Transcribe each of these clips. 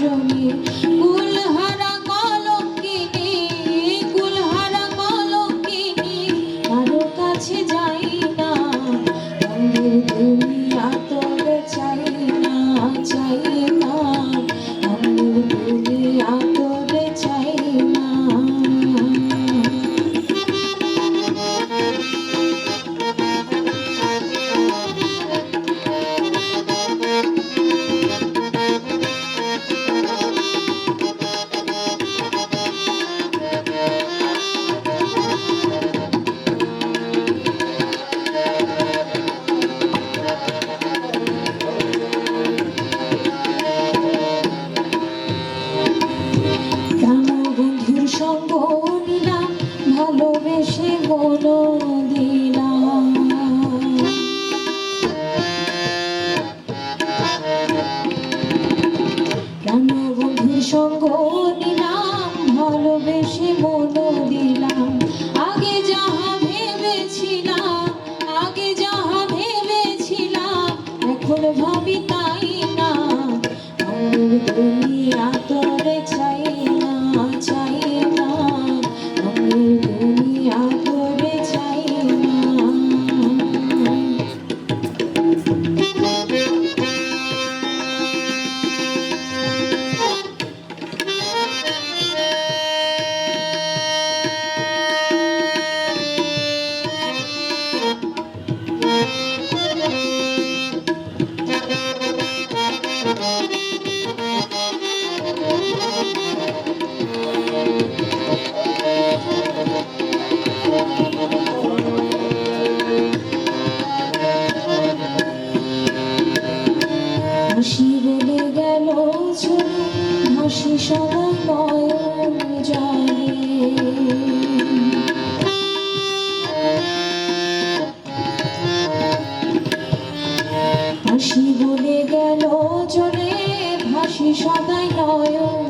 救你 ভাবি তাই না? আমার দুনিয়া তোরে চাই না চাই হাসি বলে গেল হাসি সবাই নয়ন জলে হাসি বলে গেল চলে ভাসি সদাই নয়ন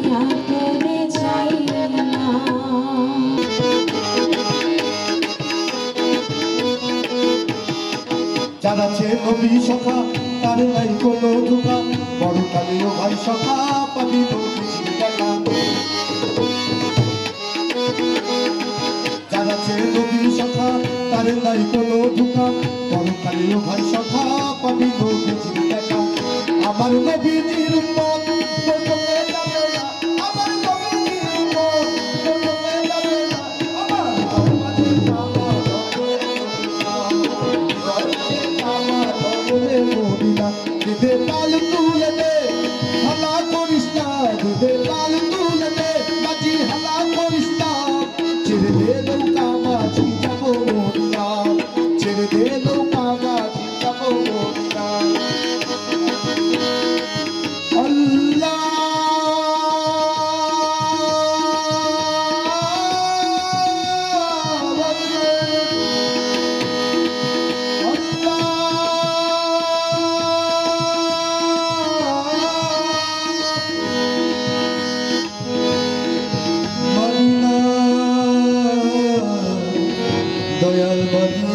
নবী সখা, তার নাই কোনো ধোকা। বড় কালেও ভাই সখা, পাবি নবীজির দেখা জানাচ্ছে সখা, তার নাই কোনো ধোকা। বড় কালেও ভাই সখা, পাবি আমার নবীজির উম্মত dedo দয়াল মদিনা